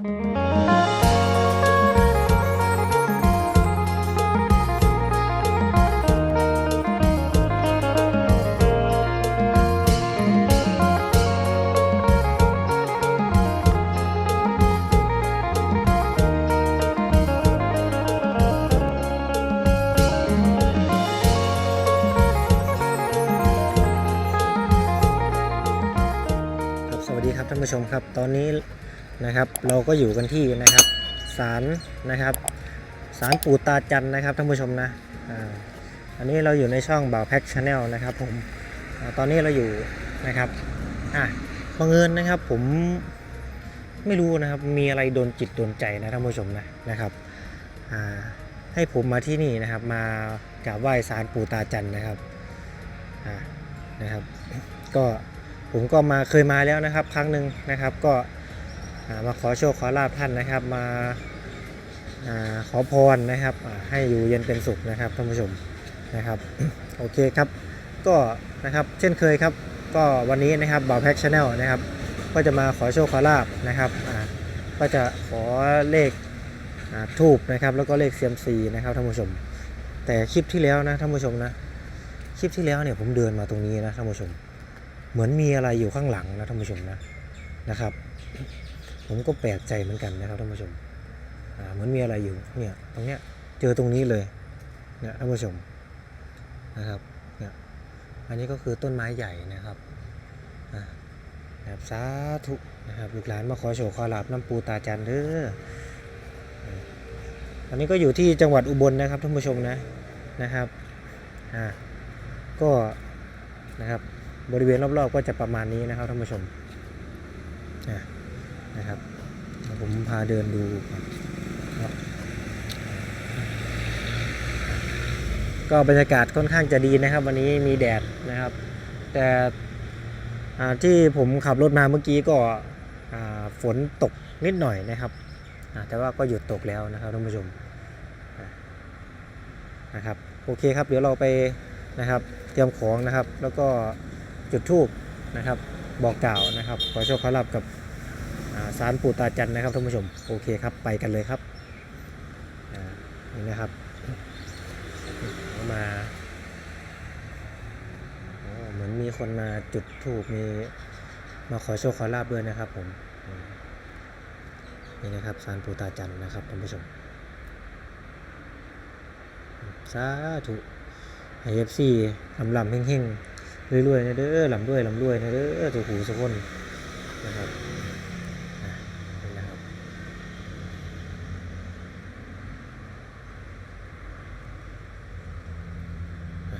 ครั นะครับ เราก็อยู่กันที่นะครับศาลนะครับศาลปู่ตาจันนะครับท่านผู้ชมนะอันนี้เราอยู่ในช่องบ่าวแพ็กชาแนลนะครับผมอตอนนี้เราอยู่นะครับอะบังเอิญนะครับผมไม่รู้นะครับมีอะไรโดนจิตโดนใจนะท่านผู้ชมนะนะครับให้ผมมาที่นี่นะครับ มากราบไหว้ศาลปู่ตาจันนะครับนะครับ ก็ผมก็มาเคยมาแล้วนะครับ ครั้งหนึ่งนะครับก็ มาขอโชคขอลาบท่านนะครับมาอาขอพรนะครับให้อยู่เย็นเป็นสุขนะครับท่านผู้ชมนะครับโอเคครับก็นะครับเช่นเคยครับ ก็วันนี้นะครับบ่าวแพ็กชาแนลนะครับก็จะมาขอโชคขอลาบนะครับก็จะขอเลขทูบนะครับแล้วก็เลขเซียมซีนะครับท่านผู้ชม แต่คลิปที่แล้วนะท่านผู้ชมนะคลิปที่แล้วเนี่ยผมเดินมาตรงนี้นะท่านผู้ชม เหมือนมีอะไรอยู่ข้างหลังนะท่านผู้ชมนะนะครับ ผมก็แปลกใจเหมือนกันนะครับท่านผู้ชมเหมือนมีอะไรอยู่เนี่ยตรงเนี้ยเจอตรงนี้เลยเนี่ยท่านผู้ชมนะครับเนี่ยอันนี้ก็คือต้นไม้ใหญ่นะครับนะครับสาธุนะครับลูกหลานมาขอโชคขอลาบน้ำปูตาจันเด้ออ่าอันนี้ก็อยู่ที่จังหวัดอุบลนะครับท่านผู้ชมนะนะครับอ่าก็นะครับบริเวณรอบๆก็จะประมาณนี้นะครับท่านผู้ชมอะ นะครับผมพาเดินดูครับก็บรรยากาศค่อนข้างจะดีนะครับ วันนี้มีแดดนะครับ แต่ที่ผมขับรถมาเมื่อกี้ก็ฝนตกนิดหน่อยนะครับแต่ว่าก็หยุดตกแล้วนะครับท่านผู้ชมนะครับโอเคครับเดี๋ยวเราไปนะครับเตรียมของนะครับ แล้วก็จุดทูบนะครับบอกกล่าวนะครับ ขอโชคขอลาบกับ สารปู่ตาจันนะครับท่านผู้ชมโอเคครับไปกันเลยครับนี่นะครับมาเหมือนมีคนมาจุดทูบมีมาขอโชคขอลาบด้วยนะครับผมนี่นะครับสารปู่ตาจันนะครับท่านผู้ชมสาธุให้เอฟซีลำลำเฮงๆรวยๆนะเด้อลำรวยลำรวยนะเด้อสุขูสุขนนะครับอะนี่นะครับอะ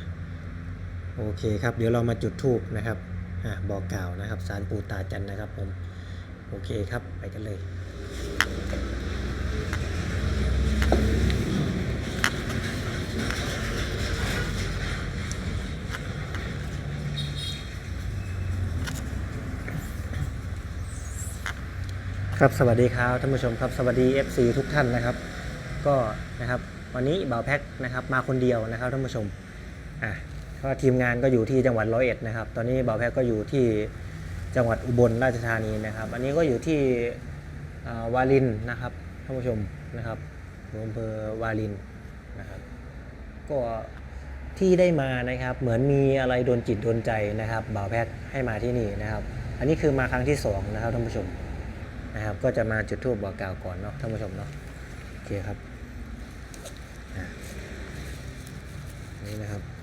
โอเคครับ เดี๋ยวเรามาจุดธูปนะครับอะบอกกล่าวนะครับสารปูตาจันนะครับผมโอเคครับไปกันเลยครับสวัสดีครับท่านผู้ชมครับสวัสดี FC ทุกท่านนะครับ ก็นะครับ วันนี้บ่าวแพ็คนะครับมาคนเดียวนะครับท่านผู้ชมอะ ก็ทีมงานก็อยู่ที่จังหวัดร้อยเอ็ดนะครับ ตอนนี้บ่าวแพ็คก็อยู่ที่จังหวัดอุบลราชธานีนะครับ อันนี้ก็อยู่ที่วาลินนะครับท่านผู้ชมนะครับอำเภอวาลินนะครับก็ที่ได้มานะครับ เหมือนมีอะไรโดนจิตโดนใจนะครับบ่าวแพ็คให้มาที่นี่นะครับ อันนี้คือมาครั้งที่สองนะครับท่านผู้ชมนะครับ ก็จะมาจุดทูบบอกกล่าวก่อนเนาะท่านผู้ชมเนาะโอเคครับนี่นะครับ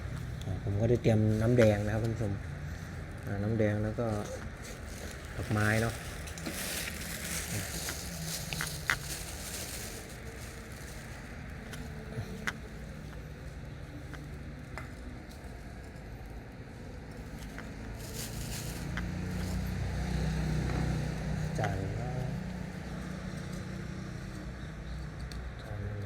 ผมก็ได้เตรียมน้ำแดงนะครับท่านผู้ชมอ่าน้ำแดงแล้วก็ดอกไม้เนาะอะจานก็จานหนึ่ง น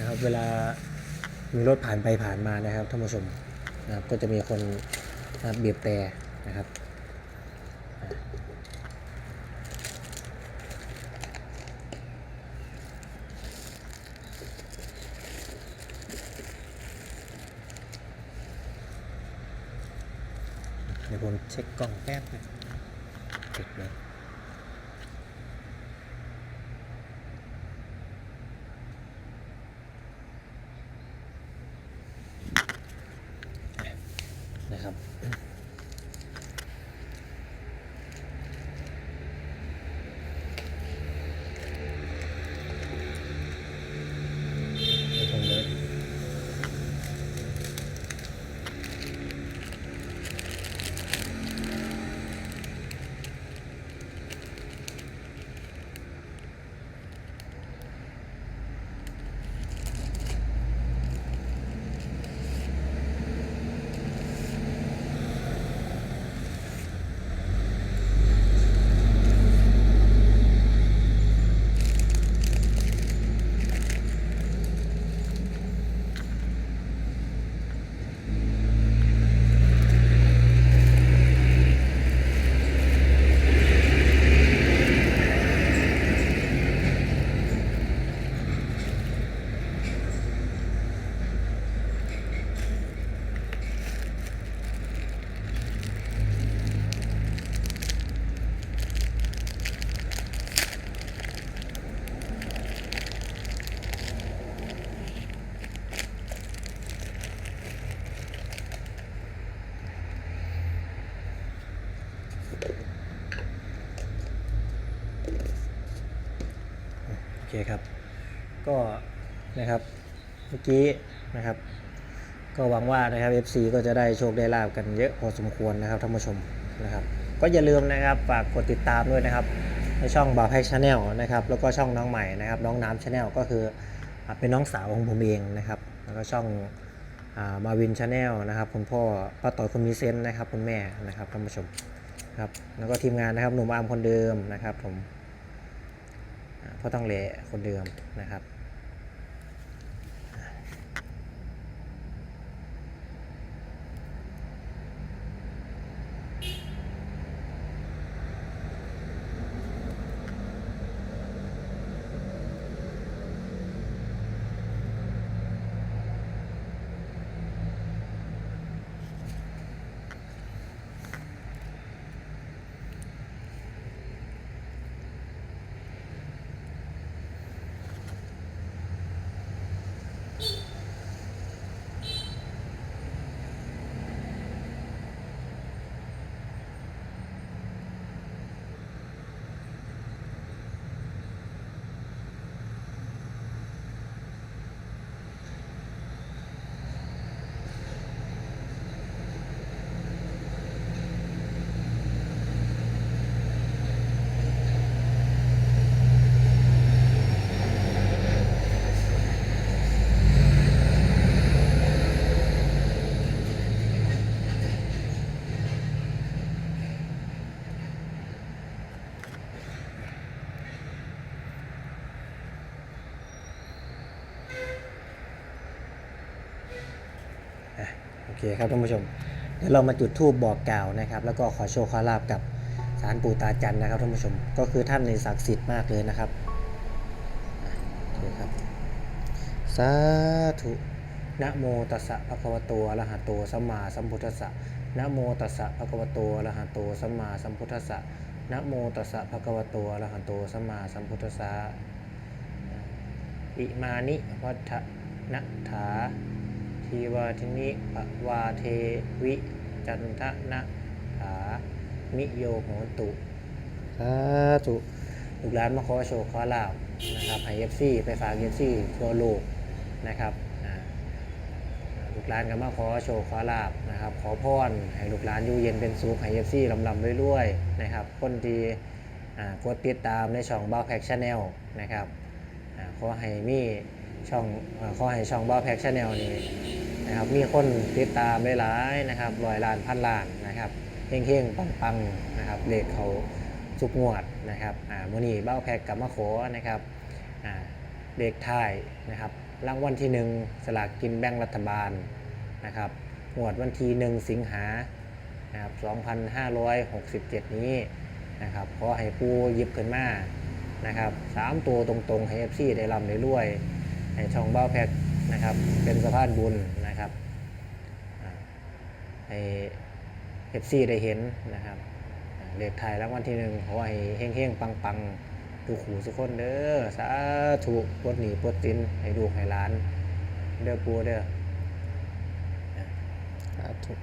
ะครับ เวลามีรถผ่านไปผ่านมานะครับท่านผู้ชมนะครับก็จะมีคนเบียบแต่นะครับ กี้นะครับ ก็หวังว่านะครับ FC ก็จะได้โชคได้ลาบกันเยอะพอสมควรนะครับท่านผู้ชมนะครับ ก็อย่าลืมนะครับฝากกดติดตามด้วยนะครับในช่องบาร์แพ็กชาแนลนะครับแล้วก็ช่องน้องใหม่นะครับ น้องน้ำชาแนลก็คือเป็นน้องสาวของผมเองนะครับ แล้วก็ช่องมาวินชาแนลนะครับคุณพ่อป้าต่อยคนมีเซนนะครับคุณแม่นะครับท่านผู้ชมครับแล้วก็ทีมงานนะครับหนุ่มอาร์มคนเดิมนะครับผมพ่อต้องเละคนเดิมนะครับ คครับท่านผู้ชม เดี๋ยวเรามาจุดธูปบอกกล่าวนะครับ แล้วก็ขอโชคขอลาบกับสารปู่ตาจันนะครับท่านผู้ชม ก็คือท่านในศักดิ์สิทธิ์มากเลยนะครับโอเคครับ สาธุนะโมตัสสะภะคะวะโตอะระหะโตสัมมาสัมพุทธัสสะนะโมตัสสะภะคะวะโตอะระหะโตสัมมาสัมพุทธัสสะนะโมตัสสะภะคะวะโตอะระหะโตสัมมาสัมพุทธัสสะอิมานิวัฏนะถา ทีวาทินิปวาเทวิจันทนะถามิโยโหตุสาธุลูกหลานมาขอโชคขอลาบนะครับให้เอฟซีไปฝากเอฟซีทั่วโลกนะครับอ่าลูกหลานก็มาขอโชคขอลาบนะครับ ขอพรให้ลูกหลานอยู่เย็นเป็นสุขให้เอฟซีลำลำรวยๆนะครับ คนที่อ่ากดติดตามในช่องบ้าแพ็กชาแนลนะครับอ่าขอให้มี ช่องอขอให้ช่องบ้าแพ็กชาแนลนี้นะครับมีคนติดตามหลายๆนะครับร้อยล้านพันล้านนะครับเฮงๆปังๆนะครับเลขเขาสุกงวดนะครับอ่ามือนี้เบ้าแพ็กกับมะโขนะครับอ่าเลขท้ายนะครับรางวัลที่หนึ่งสลากกินแบ่งรัฐบาลนะครับงวดวันที่หนึ่งสิงหานะครับ2567 นี้นะครับขอให้ปูหยิบขึ้นมานะครับสามตัวตรงๆให้ FC ได้ร่ำได้รวย ให้ช่องเบ้าแพ็กนะครับ เป็นสะพานบุญนะครับอ่าให้ FC ได้เห็นนะครับเลขไทายรางวัลที่หนึ่งขอให้เฮงๆปังๆดูขู่สุกคนเด้อสาธุปลดหนีปลดสินให้ลูกให้หล้าน เด้อปูเด้อสาธุ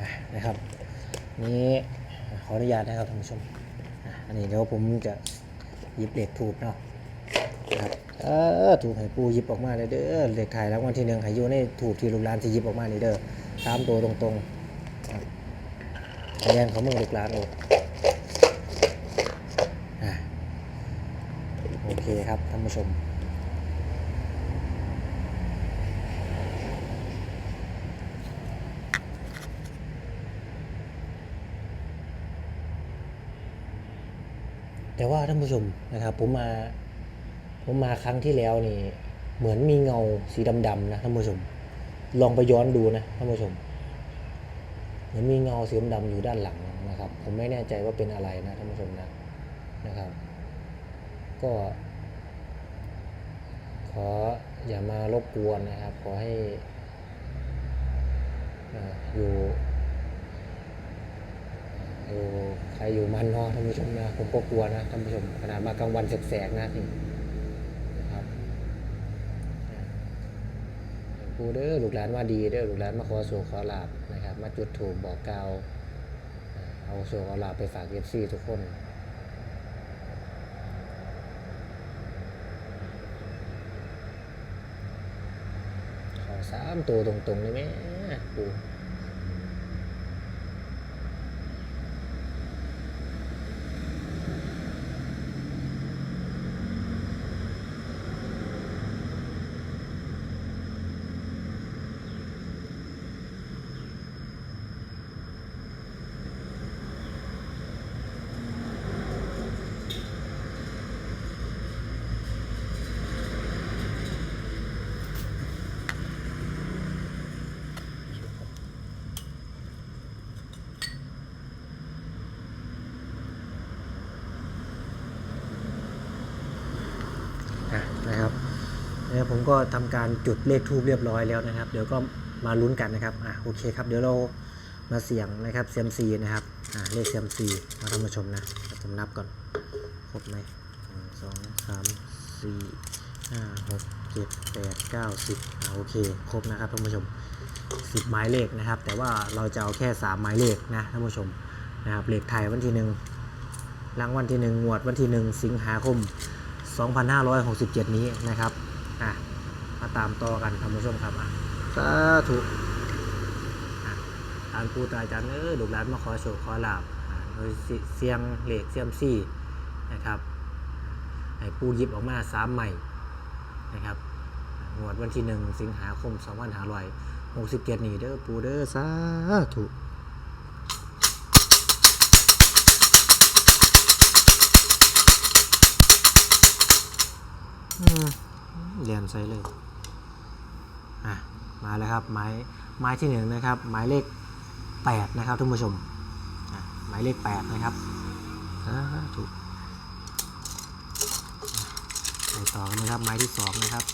อะนะครับ นี้ข ออนุญาตนะครับท่านผู้ชมอันนี้เดี๋ยวผมจะหยิบเลขถูกเนาะครับเออถูกให้ปูหยิบออกมาเลยเด้อเลขถ่ายรางวัลที่หนึ่งให้อยู่ในถูกที่ลูกหลานที่หยิบออกมาเลยเด้อสามตัวตรงๆครับคะแนนของมึงลูกหลานโอ้โอเคครับท่านผู้ชม แต่ว่าท่านผู้ชมนะครับผมมาผมมาครั้งที่แล้วนี่ เหมือนมีเงาสีดำๆนะท่านผู้ชม ลองไปย้อนดูนะท่านผู้ชม เหมือนมีเงาสีดำๆอยู่ด้านหลังนะครับ ผมไม่แน่ใจว่าเป็นอะไรนะท่านผู้ชมนะนะครับ ก็ ขออย่ามารบกวนนะครับ ขอให้ออยู่ อยู่ใครอยู่มันนาะท่านผู้ชมนะผมก็กลัวนะท่านผู้ชมขนาดมากลางวันแสกๆนะนี่นะครับอ่าปูเด้อลูกหลานว่าดีเด้อลูกหลานมาขอโศกขอลาบนะครับ มาจุดถูกบอกกล่าวเอาโศกเอาลาบไปฝากเอฟซีทุกคนขอสามตัวตรงๆเลยไหมปูอะนะครับ เนี่ยผมก็ทำการจุดเลขทูบเรียบร้อยแล้วนะครับ เดี๋ยวก็มาลุ้นกันนะครับอะโอเคครับเดี๋ยวเรามาเสี่ยงนะครับเซียมซีนะครับอะเลขเซียมซีมาท่านผู้ชมนะผมนับก่อนครบไหมหนึ่งสองสามสี่ห้าหกเจ็ดแปดเก้าสิบอะโอเคครบนะครับท่านผู้ชมสิบหมายเลขนะครับ แต่ว่าเราจะเอาแค่สามหมายเลขนะท่านผู้ชมนะครับเลขไทยวันที่หนึ่งรางวัลที่หนึ่งงวดวันที่หนึ่งสิงหาคม 2567 นี้นะครับ อะมาตามต่อกันท่านผู้ชมครับอะสาธุอ่านปูตาจันเออลูกหลานมาขอโชคขอลาบโดยเสียงเหล็กเสียมซี่นะครับให้ปูหยิบออกมาสามใหม่นะครับงวดวันที่หนึ่งสิงหาคม2567นี้เด้อปูเด้อสาธุอืม เรียนใส่เลยอะมาแล้วครับไม้ไม้ที่หนึ่งนะครับหมายเลขแปดนะครับท่านผู้ชมหมายเลขแปดนะครับถูกไปต่อกันนะครับไม้ที่สองนะครับ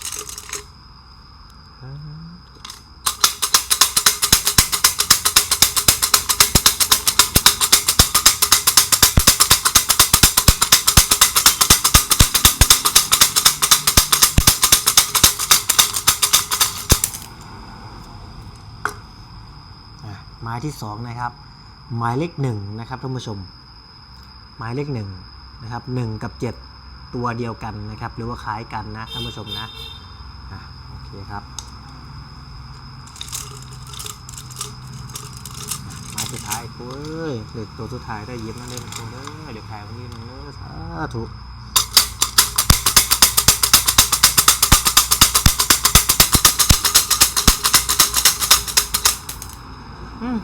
อ่าอะไม้ที่สองนะครับ หมายเลขหนึ่งนะครับท่านผู้ชม หมายเลขหนึ่งนะครับหนึ่งกับเจ็ดตัวเดียวกันนะครับ หรือว่าคล้ายกันนะท่านผู้ชมนะอะโอเคครับไม้สุดท้ายเอ้ยเหล็กตัวสุดท้ายได้ยิ้มนั่นเองกูเด้อเดี๋ยวขายวันนี้นึงเด้อสาธุ อืม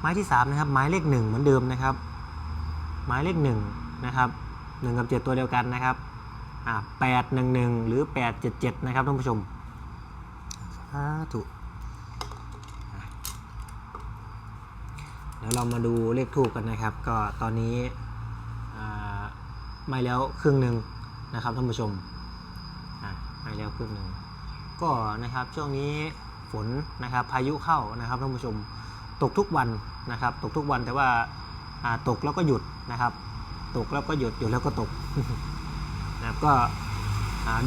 ไม้ที่สามนะครับไม้เลขหนึ่งเหมือนเดิมนะครับไม้เลขหนึ่งนะครับหนึ่งกับเจ็ดตัวเดียวกันนะครับอ่าแปดหนึ่งหนึ่งหรือแปดเจ็ดเจ็ดนะครับท่านผู้ชมสาธุอะเดี๋ยวเรามาดูเลขทูกกันนะครับ ก็ตอนนี้ไม่แล้วครึ่งหนึ่งนะครับท่านผู้ชมไม่แล้วครึ่งหนึ่งก็นะครับช่วงนี้ ฝนนะครับพายุเข้านะครับท่านผู้ชมตกทุกวันนะครับ ตกทุกวันแต่ว่าตกแล้วก็หยุดนะครับ ตกแล้วก็หยุดหยุดแล้วก็ตกนะครับก็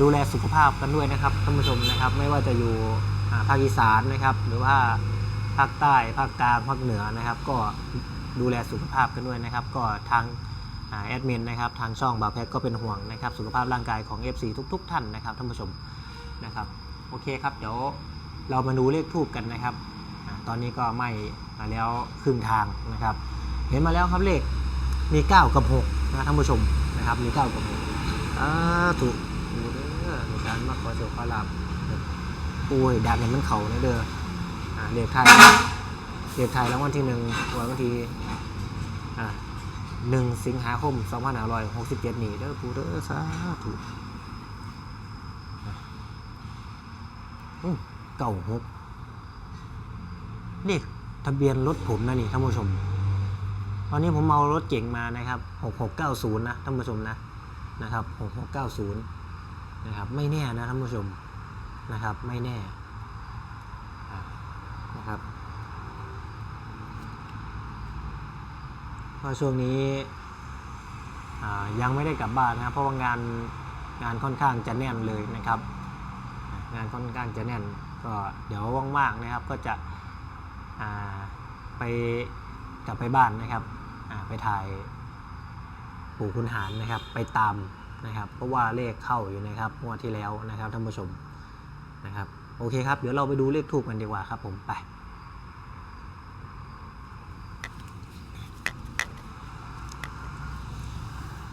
ดูแลสุขภาพกันด้วยนะครับท่านผู้ชมนะครับ ไม่ว่าจะอยู่ภาคอีสานนะครับ หรือว่าภาคใต้ภาคกลางภาคเหนือนะครับ ก็ดูแลสุขภาพกันด้วยนะครับ ก็ทางแอดมินนะครับทางช่องบาแพทก็เป็นห่วงนะครับ สุขภาพร่างกายของ FC ทุก ๆ ท่านนะครับท่านผู้ชมนะครับโอเคครับเดี๋ยว เรามาดูเลขทูบกันนะครับอ่าตอนนี้ก็ไหม้มาแล้วครึ่งทางนะครับ เห็นมาแล้วครับเลขมี 9 กับ6นะท่านผู้ชมนะครับมี 9 กับ6อ่าถูกดูเด้อมีการมาขอโชคขอลาบโอ้ยดังเห็นมันเข่าเลยเด้ออ่าเลขไทยเลขไทยรางวัลที่หนึ่งวันวันที่อ่าหนึ่งสิงหาคม2567นี่เด้อปูเด้อสาธุอืม เก่าหกนี่ทะเบียนรถผมนะนี่ท่านผู้ชม ตอนนี้ผมเอารถเก๋งมานะครับ6690นย์นะท่านผู้ชมนะนะครับ6690นย์นะครับไม่แน่นะท่านผู้ชมนะครับไม่แน่นะครับเพราะช่วงนี้ยังไม่ได้กลับบ้านนะเพราะว่างานงานค่อนข้างจะแน่นเลยนะครับ งานค่อนข้างจะแน่น ก็เดี๋ยวว่างๆนะครับก็จะไปกลับไปบ้านนะครับไปถ่ายปู่คุณหารนะครับไปตามนะครับ เพราะว่าเลขเข้าอยู่นะครับงวดที่แล้วนะครับท่านผู้ชมนะครับโอเคครับ เดี๋ยวเราไปดูเลขทูบกันดีกว่าครับผมไป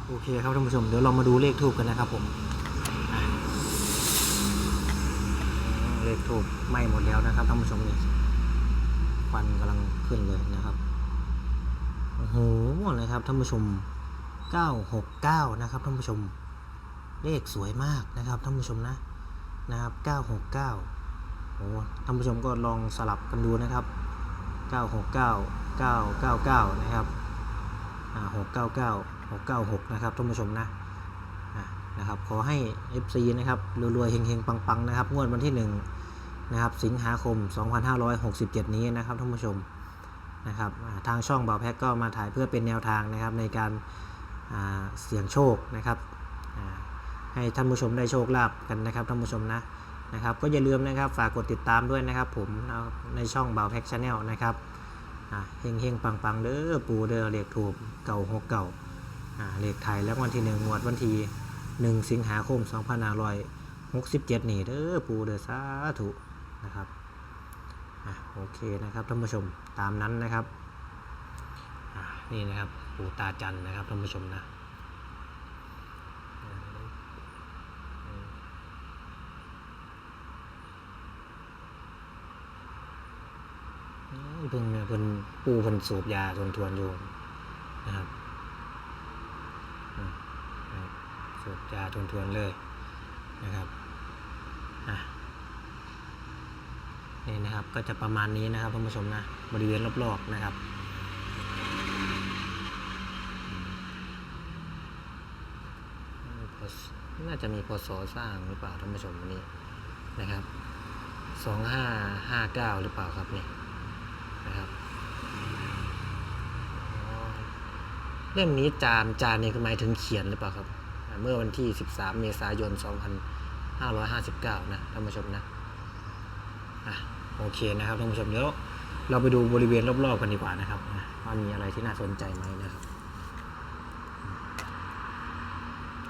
โอเคครับท่านผู้ชมเดี๋ยวเรามาดูเลขทูบกันนะครับผมอะ เลขทูบไหม้หมดแล้วนะครับท่านผู้ชมนี่ควันกำลังขึ้นเลยนะครับโอ้โหนะครับท่านผู้ชม 969 นะครับท่านผู้ชม เลขสวยมากนะครับท่านผู้ชมนะนะครับ 969โอ้ท่านผู้ชมก็ลองสลับกันดูนะครับ 969 999 นะครับ699 696 นะครับท่านผู้ชมนะนะครับขอให้ FC นะครับรวยๆเฮงๆ ปังๆ นะครับ งวดวันที่ 1 นะครับสิงหาคม 2567 นี้นะครับท่านผู้ชมนะครับทางช่องบ่าวแพ็กก็มาถ่ายเพื่อเป็นแนวทางนะครับในการาเสี่ยงโชคนะครับให้ท่านผู้ชมได้โชคลาภกันนะครับท่านผู้ชมนะนะครับก็อย่าลืมนะครับฝากกดติดตามด้วยนะครับ ผมในช่องบ่าวแพ็กชาแนลนะครับเฮงเฮงปังปังเด้อปูเด้อเลขถูกเก่าหกเก่าอ่าเลขไทยแล้ววันที่หนึ่งงวดวันที่หนึ่งสิงหาคม 2567 นี่เด้อปูเด้อสาธุ นะครับอะโอเคนะครับท่านผู้ชมตามนั้นนะครับอะนี่นะครับปูตาจันนะครับท่านผู้ชมนะเพิ่งเนี่ยเพิ่นปูเพิ่นสูบยาทวนทวนๆอยู่นะครับสูบยาทวนทวนๆเลยนะครับอะ นี่นะครับ ก็จะประมาณนี้นะครับท่านผู้ชมนะบริเวณรอบๆนะครับน่าจะมีพศสร้างหรือเปล่าท่านผู้ชมอันนี้นะครับสองห้าห้าเก้าหรือเปล่าครับนี่นะครับเล่มนี้จานจานนี่คือหมายถึงเขียนหรือเปล่าครับ เมื่อวันที่ 13 เมษายน 2559 นะท่านผู้ชมนะอะ โอเคนะครับท่านผู้ชมเดี๋ยวเราไปดูบริเวณรอบๆกันดีกว่านะครับว่ามีอะไรที่น่าสนใจไหมนะครับ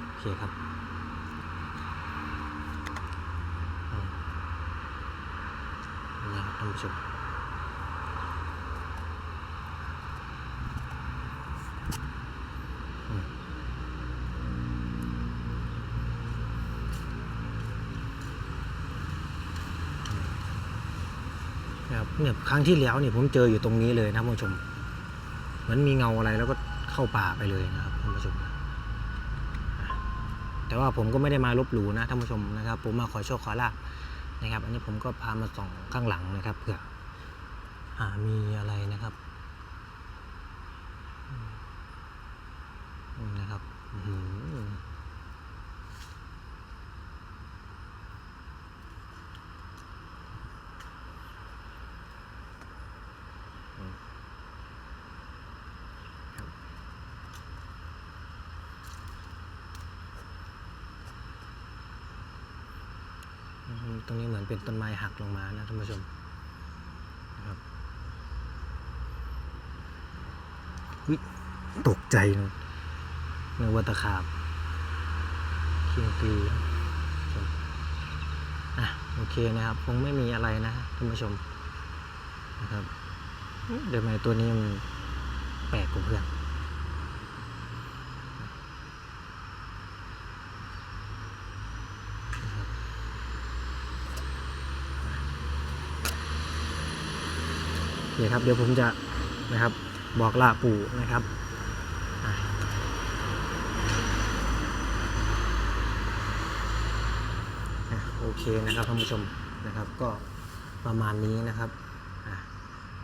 โอเคครับนะครับท่านผู้ชม เนี่ยครั้งที่แล้วเนี่ยผมเจออยู่ตรงนี้เลยนะท่านผู้ชม เหมือนมีเงาอะไรแล้วก็เข้าป่าไปเลยนะครับท่านผู้ชม แต่ว่าผมก็ไม่ได้มาลบหลู่นะท่านผู้ชมนะครับ ผมมาขอโชคขอลาบนะครับ อันนี้ผมก็พามาส่องข้างหลังนะครับเผื่อมีอะไรนะครับอืมนะครับอื้อหืออืมครับ อืมตรงนี้ เป็นต้นไม้หักลงมานะท่านผู้ชมนะครับวิตกใจนะนึกว่าตะขาบคิงปีอะโอเคนะครับ คงไม่มีอะไรนะท่านผู้ชมนะครับเดี๋ยวไมตัวนี้มันแปลกกว่าเพื่อน โอเครับเดี๋ยวผมจะนะครับบอกลาปู่นะครับโอเคนะครับท่านผู้ชมนะครับก็ประมาณนี้นะครับ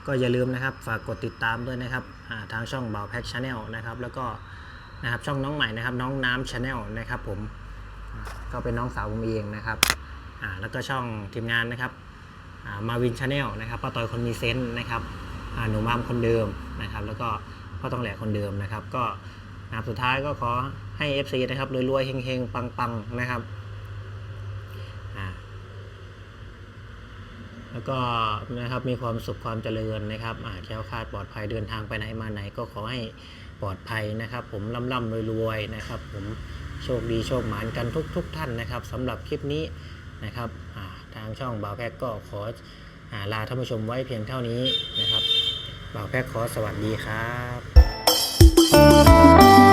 ก็อย่าลืมนะครับฝากกดติดตามด้วยนะครับทางช่องบ่าวแพ็กชาแนลนะครับแล้วก็นะครับช่องน้องใหม่นะครับน้องน้ำชาแนลนะครับผมก็เป็นน้องสาวผมเองนะครับแล้วก็ช่องทีมงานนะครับ มาวินชาแนลนะครับป้าตอยคนมีเซนต์นะครับหนูมามคนเดิมนะครับ แล้วก็พ่อต้องแหลกคนเดิมนะครับ ก็นะครับสุดท้ายก็ขอให้ FC นะครับรวยๆเฮงๆ ปังๆนะครับแล้วก็นะครับมีความสุขความเจริญนะครับแคล้วคลาดปลอดภัยเดินทางไปไหนมาไหน ก็ขอให้ปลอดภัยนะครับ ผมร่ำๆรวยๆนะครับ ผมโชคดีโชคหมานกันทุก ๆทท่านนะครับสำหรับคลิปนี้ นะครับทางช่องบ่าวแพ็กก็ขออลาท่านผู้ชมไว้เพียงเท่านี้นะครับบ่าวแพ็กขอสวัสดีครับ